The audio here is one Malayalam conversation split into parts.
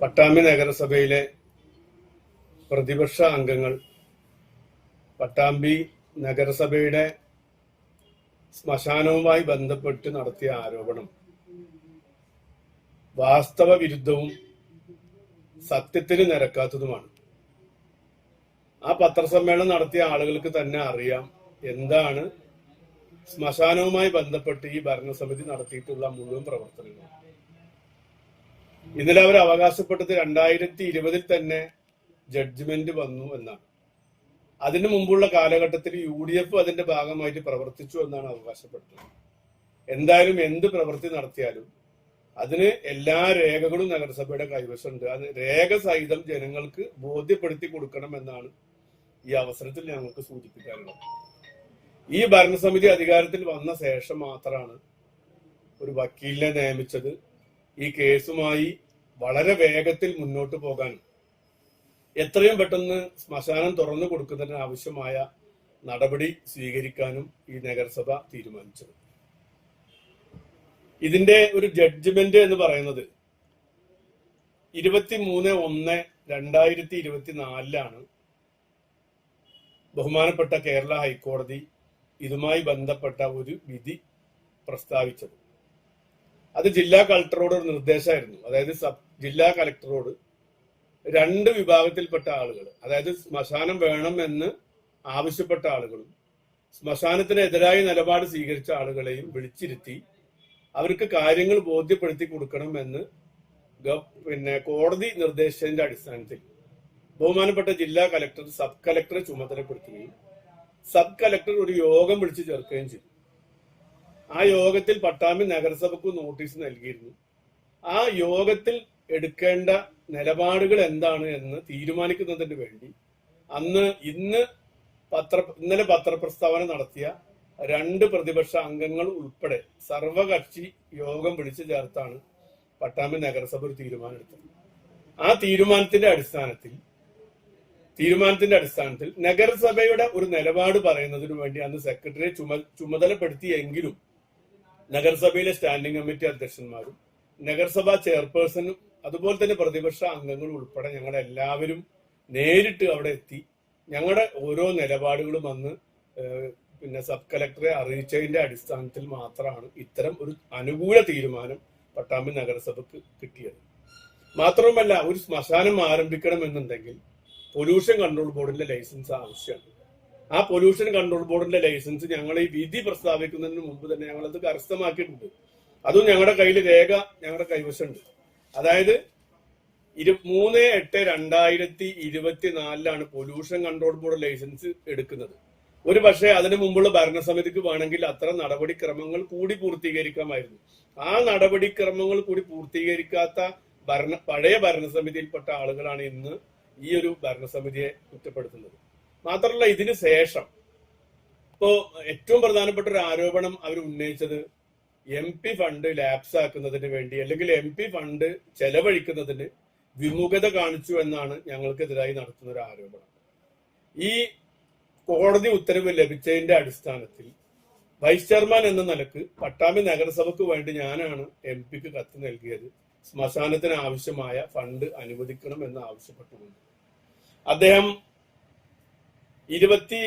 പട്ടാമ്പി നഗരസഭയിലെ പ്രതിപക്ഷ അംഗങ്ങൾ പട്ടാമ്പി നഗരസഭയുടെ ശ്മശാനവുമായി ബന്ധപ്പെട്ട് നടത്തിയ ആരോപണം വാസ്തവ വിരുദ്ധവും സത്യത്തിന് നിരക്കാത്തതുമാണ്. ആ പത്രസമ്മേളനം നടത്തിയ ആളുകൾക്ക് തന്നെ അറിയാം എന്താണ് ശ്മശാനവുമായി ബന്ധപ്പെട്ട് ഈ ഭരണസമിതി നടത്തിയിട്ടുള്ള മുഴുവൻ പ്രവർത്തനങ്ങളും. ഇന്നലെ അവർ അവകാശപ്പെട്ടത് രണ്ടായിരത്തി ഇരുപതിൽ തന്നെ ജഡ്ജ്മെന്റ് വന്നു എന്നാണ്. അതിനു മുമ്പുള്ള കാലഘട്ടത്തിൽ യു ഡി എഫ് അതിന്റെ ഭാഗമായിട്ട് പ്രവർത്തിച്ചു എന്നാണ് അവകാശപ്പെട്ടത് എന്തായാലും എന്ത് പ്രവൃത്തി നടത്തിയാലും അതിന് എല്ലാ രേഖകളും നഗരസഭയുടെ കൈവശമുണ്ട്. അത് രേഖ സഹിതം ജനങ്ങൾക്ക് ബോധ്യപ്പെടുത്തി കൊടുക്കണം എന്നാണ് ഈ അവസരത്തിൽ ഞങ്ങൾക്ക് സൂചിപ്പിക്കാനുള്ളത്. ഈ ഭരണസമിതി അധികാരത്തിൽ വന്ന ശേഷം മാത്രമാണ് ഒരു വക്കീലിനെ നിയമിച്ചത്. ഈ കേസുമായി വളരെ വേഗത്തിൽ മുന്നോട്ട് പോകാൻ എത്രയും പെട്ടെന്ന് ശ്മശാനം തുറന്നു കൊടുക്കുന്നതിന് ആവശ്യമായ നടപടി സ്വീകരിക്കാനും ഈ നഗരസഭ തീരുമാനിച്ചത്. ഇതിന്റെ ഒരു ജഡ്ജ്മെന്റ് എന്ന് പറയുന്നത് ഇരുപത്തി മൂന്ന് ഒന്ന് രണ്ടായിരത്തി ഇരുപത്തിനാലിലാണ് ബഹുമാനപ്പെട്ട കേരള ഹൈക്കോടതി ഇതുമായി ബന്ധപ്പെട്ട ഒരു വിധി പ്രസ്താവിച്ചത്. അത് ജില്ലാ കളക്ടറോട് ഒരു നിർദ്ദേശമായിരുന്നു. അതായത് സബ് ജില്ലാ കളക്ടറോട് രണ്ട് വിഭാഗത്തിൽപ്പെട്ട ആളുകൾ അതായത് ശ്മശാനം വേണം എന്ന് ആവശ്യപ്പെട്ട ആളുകളും ശ്മശാനത്തിനെതിരായി നിലപാട് സ്വീകരിച്ച ആളുകളെയും വിളിച്ചിരുത്തി അവർക്ക് കാര്യങ്ങൾ ബോധ്യപ്പെടുത്തി കൊടുക്കണമെന്ന് പിന്നെ കോടതി നിർദ്ദേശത്തിന്റെ അടിസ്ഥാനത്തിൽ ബഹുമാനപ്പെട്ട ജില്ലാ കലക്ടർ സബ് കലക്ടറെ ചുമതലപ്പെടുത്തുകയും സബ് കലക്ടർ ഒരു യോഗം വിളിച്ചു ചേർക്കുകയും ചെയ്തു. ആ യോഗത്തിൽ പട്ടാമ്പി നഗരസഭയ്ക്ക് നോട്ടീസ് നൽകിയിരുന്നു. ആ യോഗത്തിൽ എടുക്കേണ്ട നിലപാടുകൾ എന്താണ് എന്ന് തീരുമാനിക്കുന്നതിന് വേണ്ടി അന്ന് ഇന്ന് പത്ര ഇന്നലെ പത്രപ്രസ്താവന നടത്തിയ രണ്ട് പ്രതിപക്ഷ അംഗങ്ങൾ ഉൾപ്പെടെ സർവകക്ഷി യോഗം വിളിച്ചു ചേർത്താണ് പട്ടാമ്പി നഗരസഭ ഒരു തീരുമാനമെടുത്തത്. ആ തീരുമാനത്തിന്റെ അടിസ്ഥാനത്തിൽ തീരുമാനത്തിന്റെ അടിസ്ഥാനത്തിൽ നഗരസഭയുടെ ഒരു നിലപാട് പറയുന്നതിനു വേണ്ടി അന്ന് സെക്രട്ടറിയെ ചുമ ചുമതലപ്പെടുത്തിയെങ്കിലും നഗരസഭയിലെ സ്റ്റാൻഡിംഗ് കമ്മിറ്റി അധ്യക്ഷന്മാരും നഗരസഭാ ചെയർപേഴ്സണും അതുപോലെ തന്നെ പ്രതിപക്ഷ അംഗങ്ങളും ഉൾപ്പെടെ ഞങ്ങൾ എല്ലാവരും നേരിട്ട് അവിടെ എത്തി. ഞങ്ങളുടെ ഓരോ നിലപാടുകളും അന്ന് പിന്നെ സബ് കലക്ടറെ അറിയിച്ചതിന്റെ അടിസ്ഥാനത്തിൽ മാത്രമാണ് ഇത്തരം ഒരു അനുകൂല തീരുമാനം പട്ടാമ്പി നഗരസഭക്ക് കിട്ടിയത്. മാത്രവുമല്ല ഒരു ശ്മശാനം ആരംഭിക്കണമെന്നുണ്ടെങ്കിൽ പൊല്യൂഷൻ കൺട്രോൾ ബോർഡിന്റെ ലൈസൻസ് ആവശ്യമാണ്. ആ പൊല്യൂഷൻ കൺട്രോൾ ബോർഡിന്റെ ലൈസൻസ് ഞങ്ങൾ ഈ വിധി പ്രസ്താവിക്കുന്നതിന് മുമ്പ് തന്നെ ഞങ്ങൾ അത് കരസ്ഥമാക്കിയിട്ടുണ്ട്. അതും ഞങ്ങളുടെ കയ്യിൽ രേഖ ഞങ്ങളുടെ കൈവശമുണ്ട്. അതായത് ഇരു മൂന്ന് എട്ട് രണ്ടായിരത്തി ഇരുപത്തിനാലിലാണ് പൊല്യൂഷൻ കൺട്രോൾ ബോർഡ് ലൈസൻസ് എടുക്കുന്നത്. ഒരു പക്ഷേ അതിനു മുമ്പുള്ള ഭരണസമിതിക്ക് വേണമെങ്കിൽ അത്ര നടപടിക്രമങ്ങൾ കൂടി പൂർത്തീകരിക്കാമായിരുന്നു. ആ നടപടിക്രമങ്ങൾ കൂടി പൂർത്തീകരിക്കാത്ത ഭരണ പഴയ ഭരണസമിതിയിൽപ്പെട്ട ആളുകളാണ് ഇന്ന് ഈ ഒരു ഭരണസമിതിയെ കുറ്റപ്പെടുത്തുന്നത്. മാത്രമല്ല ഇതിന് ശേഷം. ഇപ്പോ ഏറ്റവും പ്രധാനപ്പെട്ട ഒരു ആരോപണം അവർ ഉന്നയിച്ചത് എം പി ഫണ്ട് ലാപ്സ് ആക്കുന്നതിന് വേണ്ടി അല്ലെങ്കിൽ എം പി ഫണ്ട് ചെലവഴിക്കുന്നതിന് വിമുഖത കാണിച്ചു എന്നാണ് ഞങ്ങൾക്കെതിരായി നടത്തുന്ന ഒരു ആരോപണം. ഈ കോടതി ഉത്തരവ് ലഭിച്ചതിന്റെ അടിസ്ഥാനത്തിൽ വൈസ് ചെയർമാൻ എന്ന നിലയ്ക്ക് പട്ടാമ്പി നഗരസഭയ്ക്ക് വേണ്ടി ഞാനാണ് എം പിക്ക് കത്ത് നൽകിയത്. ശ്മശാനത്തിന് ആവശ്യമായ ഫണ്ട് അനുവദിക്കണം എന്ന് ആവശ്യപ്പെട്ടുകൊണ്ട്. അദ്ദേഹം ഇരുപത്തി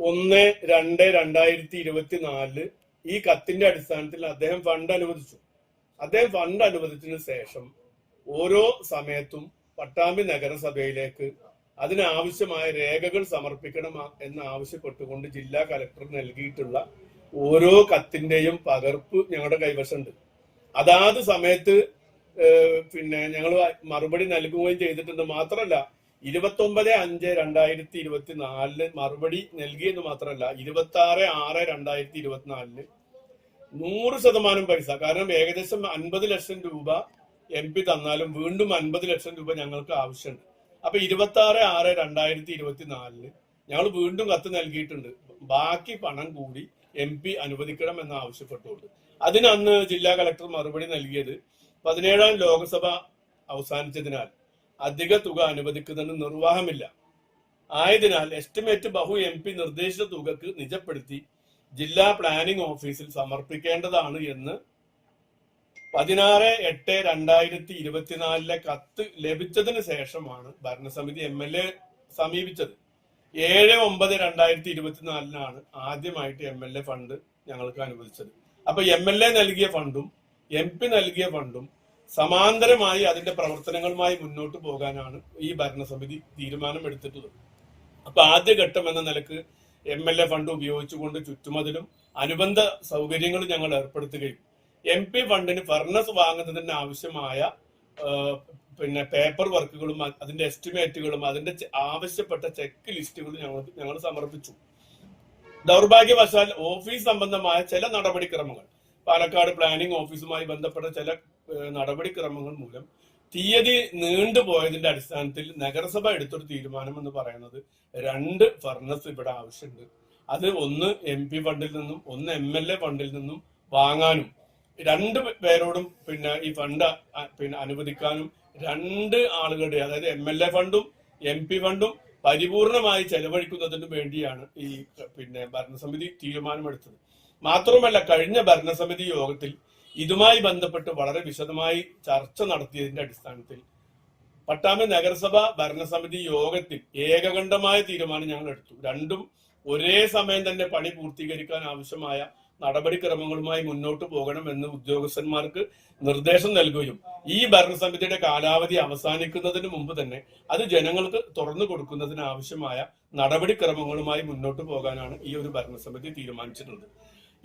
ഒന്ന് രണ്ട് രണ്ടായിരത്തി ഇരുപത്തി നാലിൽ ഈ കത്തിന്റെ അടിസ്ഥാനത്തിൽ അദ്ദേഹം ഫണ്ട് അനുവദിച്ചു. അദ്ദേഹം ഫണ്ട് അനുവദിച്ചതിന് ശേഷം ഓരോ സമയത്തും പട്ടാമ്പി നഗരസഭയിലേക്ക് അതിനാവശ്യമായ രേഖകൾ സമർപ്പിക്കണം എന്ന് ആവശ്യപ്പെട്ടുകൊണ്ട് ജില്ലാ കലക്ടർ നൽകിയിട്ടുള്ള ഓരോ കത്തിന്റെയും പകർപ്പ് ഞങ്ങളുടെ കൈവശമുണ്ട്. അതാത് സമയത്ത് പിന്നെ ഞങ്ങൾ മറുപടി നൽകുകയും ചെയ്തിട്ടുണ്ട്. മാത്രമല്ല ഇരുപത്തി ഒമ്പത് അഞ്ച് രണ്ടായിരത്തി ഇരുപത്തിനാലിന് മറുപടി നൽകിയെന്ന് മാത്രമല്ല ഇരുപത്തി ആറ് ആറ് രണ്ടായിരത്തി ഇരുപത്തിനാലിൽ നൂറ് ശതമാനം പൈസ കാരണം ഏകദേശം അൻപത് ലക്ഷം രൂപ എം പി തന്നാലും വീണ്ടും അൻപത് ലക്ഷം രൂപ ഞങ്ങൾക്ക് ആവശ്യമുണ്ട്. അപ്പൊ ഇരുപത്തി ആറ് ആറ് രണ്ടായിരത്തി ഇരുപത്തിനാലിൽ ഞങ്ങൾ വീണ്ടും കത്ത് നൽകിയിട്ടുണ്ട്. ബാക്കി പണം കൂടി എം പി അനുവദിക്കണം എന്ന് ആവശ്യപ്പെട്ടുകൊണ്ട്. അതിനന്ന് ജില്ലാ കളക്ടർ മറുപടി നൽകിയത് പതിനേഴാം ലോക്സഭ അവസാനിച്ചതിനാൽ അധിക തുക അനുവദിക്കുന്നതിന് നിർവാഹമില്ല. ആയതിനാൽ എസ്റ്റിമേറ്റ് ബഹു എം പി നിർദ്ദേശിച്ച തുകക്ക് നിജപ്പെടുത്തി ജില്ലാ പ്ലാനിംഗ് ഓഫീസിൽ സമർപ്പിക്കേണ്ടതാണ് എന്ന് പതിനാറ് എട്ട് രണ്ടായിരത്തി ഇരുപത്തിനാലിലെ കത്ത് ലഭിച്ചതിന് ശേഷമാണ് ഭരണസമിതി എം എൽ എ സമീപിച്ചത്. ഏഴ് ഒമ്പത് രണ്ടായിരത്തി ഇരുപത്തിനാലിനാണ് ആദ്യമായിട്ട് എം എൽ എ ഫണ്ട് ഞങ്ങൾക്ക് അനുവദിച്ചത്. അപ്പൊ എം എൽ എ നൽകിയ ഫണ്ടും എം പി നൽകിയ ഫണ്ടും സമാന്തരമായി അതിന്റെ പ്രവർത്തനങ്ങളുമായി മുന്നോട്ട് പോകാനാണ് ഈ ഭരണസമിതി തീരുമാനമെടുത്തിട്ടുള്ളത്. അപ്പൊ ആദ്യഘട്ടം എന്ന നിലയ്ക്ക് എം എൽ എ ഫണ്ട് ഉപയോഗിച്ചുകൊണ്ട് ചുറ്റുമതിലും അനുബന്ധ സൗകര്യങ്ങളും ഞങ്ങൾ ഏർപ്പെടുത്തുകയും എം പി ഫണ്ടിന് ഫർണസ് വാങ്ങുന്നതിന് ആവശ്യമായ പിന്നെ പേപ്പർ വർക്കുകളും അതിന്റെ എസ്റ്റിമേറ്റുകളും അതിന്റെ ആവശ്യപ്പെട്ട ചെക്ക് ലിസ്റ്റുകളും ഞങ്ങൾ ഞങ്ങൾ സമർപ്പിച്ചു. ദൗർഭാഗ്യവശാൽ ഓഫീസ് സംബന്ധമായ ചില നടപടിക്രമങ്ങൾ പാലക്കാട് പ്ലാനിംഗ് ഓഫീസുമായി ബന്ധപ്പെട്ട ചില നടപടിക്രമങ്ങൾ മൂലം തീയതി നീണ്ടുപോയതിന്റെ അടിസ്ഥാനത്തിൽ നഗരസഭ എടുത്തൊരു തീരുമാനം എന്ന് പറയുന്നത് രണ്ട് ഫർണസ് ഇവിടെ ആവശ്യമുണ്ട്. അത് ഒന്ന് എം പി ഫണ്ടിൽ നിന്നും ഒന്ന് എം എൽ എ ഫണ്ടിൽ നിന്നും വാങ്ങാനും രണ്ട് പേരോടും പിന്നെ ഈ ഫണ്ട് പിന്നെ അനുവദിക്കാനും രണ്ട് ആളുകളുടെ അതായത് എം എൽ എ ഫണ്ടും എം പി ഫണ്ടും പരിപൂർണമായി ചെലവഴിക്കുന്നതിന് വേണ്ടിയാണ് ഈ പിന്നെ ഭരണസമിതി തീരുമാനമെടുത്തത്. മാത്രമല്ല കഴിഞ്ഞ ഭരണസമിതി യോഗത്തിൽ ഇതുമായി ബന്ധപ്പെട്ട് വളരെ വിശദമായി ചർച്ച നടത്തിയതിന്റെ അടിസ്ഥാനത്തിൽ പട്ടാമ്പി നഗരസഭ ഭരണസമിതി യോഗത്തിൽ ഏകകണ്ഠമായ തീരുമാനം ഞങ്ങൾ എടുത്തു. രണ്ടും ഒരേ സമയം തന്നെ പണി പൂർത്തീകരിക്കാൻ ആവശ്യമായ നടപടിക്രമങ്ങളുമായി മുന്നോട്ട് പോകണമെന്ന് ഉദ്യോഗസ്ഥന്മാർക്ക് നിർദ്ദേശം നൽകുകയും ഈ ഭരണസമിതിയുടെ കാലാവധി അവസാനിക്കുന്നതിന് മുമ്പ് തന്നെ അത് ജനങ്ങൾക്ക് തുറന്നു കൊടുക്കുന്നതിന് ആവശ്യമായ നടപടിക്രമങ്ങളുമായി മുന്നോട്ട് പോകാനാണ് ഈ ഒരു ഭരണസമിതി തീരുമാനിച്ചിട്ടുള്ളത്.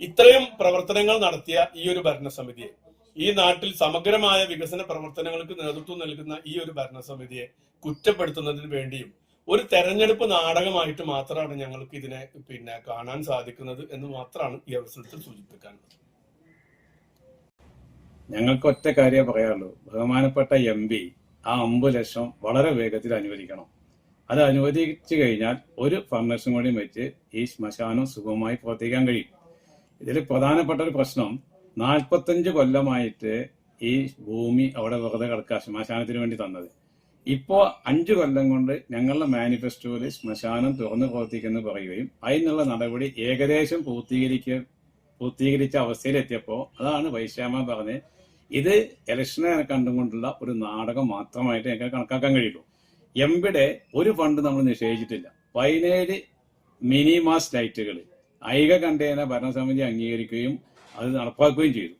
ഇത്രയും പ്രവർത്തനങ്ങൾ നടത്തിയ ഈ ഒരു ഭരണസമിതിയെ ഈ നാട്ടിൽ സമഗ്രമായ വികസന പ്രവർത്തനങ്ങൾക്ക് നേതൃത്വം നൽകുന്ന ഈ ഒരു ഭരണസമിതിയെ കുറ്റപ്പെടുത്തുന്നതിന് വേണ്ടിയും ഒരു തെരഞ്ഞെടുപ്പ് നാടകമായിട്ട് മാത്രമാണ് ഞങ്ങൾക്ക് ഇതിനെ പിന്നെ കാണാൻ സാധിക്കുന്നത് എന്ന് മാത്രമാണ് ഈ അവസരത്തിൽ സൂചിപ്പിക്കാനുള്ളത്. ഞങ്ങൾക്ക് ഒറ്റ കാര്യമേ പറയാനുള്ളൂ. ബഹുമാനപ്പെട്ട എം പി ആ അമ്പത് ലക്ഷം വളരെ വേഗത്തിൽ അനുവദിക്കണം. അത് അനുവദിച്ചു കഴിഞ്ഞാൽ ഒരു ഫർണിഷും കൂടി വെച്ച് ഈ ശ്മശാനം സുഖമായി പ്രവർത്തിക്കാൻ കഴിയും. ഇതിൽ പ്രധാനപ്പെട്ട ഒരു പ്രശ്നം നാൽപ്പത്തഞ്ച് കൊല്ലമായിട്ട് ഈ ഭൂമി അവിടെ വെറുതെ കിടക്കുക ശ്മശാനത്തിന് വേണ്ടി തന്നത്. ഇപ്പോ അഞ്ചു കൊല്ലം കൊണ്ട് ഞങ്ങളുടെ മാനിഫെസ്റ്റോയിൽ ശ്മശാനം തുറന്നു പ്രവർത്തിക്കുന്നു പറയുകയും അതിനുള്ള നടപടി ഏകദേശം പൂർത്തീകരിക്ക പൂർത്തീകരിച്ച അവസ്ഥയിലെത്തിയപ്പോൾ അതാണ് വൈശ്യാമ പറഞ്ഞ് ഇത് ഇലക്ഷനെ കണ്ടുകൊണ്ടുള്ള ഒരു നാടകം മാത്രമായിട്ട് ഞങ്ങൾക്ക് കണക്കാക്കാൻ കഴിയുള്ളൂ. എംപിടെ ഒരു ഫണ്ട് നമ്മൾ നിഷേധിച്ചിട്ടില്ല. പതിനേഴ് മിനി മാസ് ലൈറ്റുകൾ ഐക കണ്ടേന ഭരണസമിതി അംഗീകരിക്കുകയും അത് നടപ്പാക്കുകയും ചെയ്തു.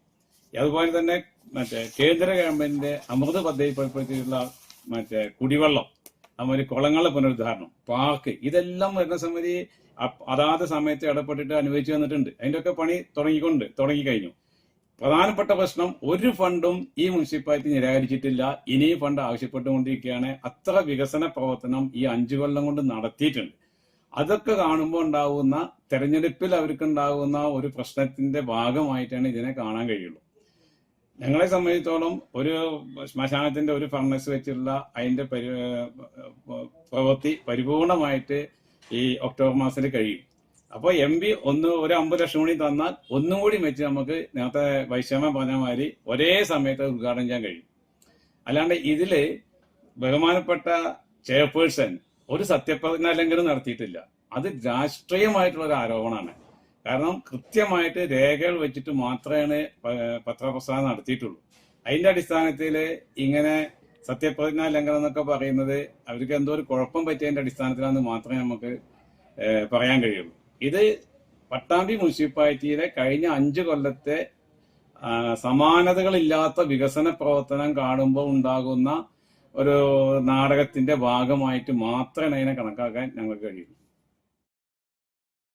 അതുപോലെ തന്നെ മറ്റേ കേന്ദ്ര ഗവൺമെന്റിന്റെ അമൃത് പദ്ധതി ഉൾപ്പെടുത്തിയിട്ടുള്ള മറ്റേ കുടിവെള്ളം അതുപോലെ കുളങ്ങളുടെ പുനരുദ്ധാരണം പാർക്ക് ഇതെല്ലാം ഭരണസമിതി അതാത് സമയത്ത് ഇടപെട്ടിട്ട് അനുവദിച്ചു തന്നിട്ടുണ്ട്. അതിന്റെ ഒക്കെ പണി തുടങ്ങിക്കൊണ്ട് തുടങ്ങിക്കഴിഞ്ഞു. പ്രധാനപ്പെട്ട പ്രശ്നം ഒരു ഫണ്ടും ഈ മുനിസിപ്പാലിറ്റി നിരാകരിച്ചിട്ടില്ല. ഇനിയും ഫണ്ട് ആവശ്യപ്പെട്ടുകൊണ്ടിരിക്കുകയാണ്. അത്ര വികസന പ്രവർത്തനം ഈ അഞ്ചു കൊല്ലം കൊണ്ട് നടത്തിയിട്ടുണ്ട്. അതൊക്കെ കാണുമ്പോൾ ഉണ്ടാകുന്ന തെരഞ്ഞെടുപ്പിൽ അവർക്കുണ്ടാകുന്ന ഒരു പ്രശ്നത്തിന്റെ ഭാഗമായിട്ടാണ് ഇതിനെ കാണാൻ കഴിയുള്ളൂ. ഞങ്ങളെ സംബന്ധിച്ചോളം ഒരു ശ്മശാനത്തിന്റെ ഒരു ഫർണസ് വെച്ചുള്ള അതിന്റെ പരി പ്രവൃത്തി പരിപൂർണമായിട്ട് ഈ ഒക്ടോബർ മാസത്തിൽ കഴിയും. അപ്പോൾ എം പി ഒന്ന് ഒരു അമ്പത് ലക്ഷം കൂടി തന്നാൽ ഒന്നും കൂടി വെച്ച് നമുക്ക് നേരത്തെ വൈശ്യമ പറഞ്ഞ മാതിരി ഒരേ സമയത്ത് ഉദ്ഘാടനം ചെയ്യാൻ കഴിയും. അല്ലാണ്ട് ഇതിൽ ബഹുമാനപ്പെട്ട ചെയർപേഴ്സൺ ഒരു സത്യപ്രതിജ്ഞ ലംഘനം നടത്തിയിട്ടില്ല. അത് രാഷ്ട്രീയമായിട്ടുള്ള ഒരു ആരോപണമാണ്. കാരണം കൃത്യമായിട്ട് രേഖകൾ വെച്ചിട്ട് മാത്രമേ പത്രപ്രസാരം നടത്തിയിട്ടുള്ളൂ. അതിന്റെ അടിസ്ഥാനത്തിൽ ഇങ്ങനെ സത്യപ്രതിജ്ഞാ ലംഘനം എന്നൊക്കെ പറയുന്നത് അവർക്ക് എന്തോ ഒരു കുഴപ്പം പറ്റിയതിന്റെ അടിസ്ഥാനത്തിലാണെന്ന് മാത്രമേ നമുക്ക് പറയാൻ കഴിയുള്ളൂ. ഇത് പട്ടാമ്പി മുനിസിപ്പാലിറ്റിയിലെ കഴിഞ്ഞ അഞ്ച് കൊല്ലത്തെ സമാനതകളില്ലാത്ത വികസന പ്രവർത്തനം കാണുമ്പോൾ ഉണ്ടാകുന്ന ഒരു നാടകത്തിന്റെ ഭാഗമായിട്ട് മാത്രമേ അതിനെ കണക്കാക്കാൻ ഞങ്ങൾക്ക് കഴിയൂ.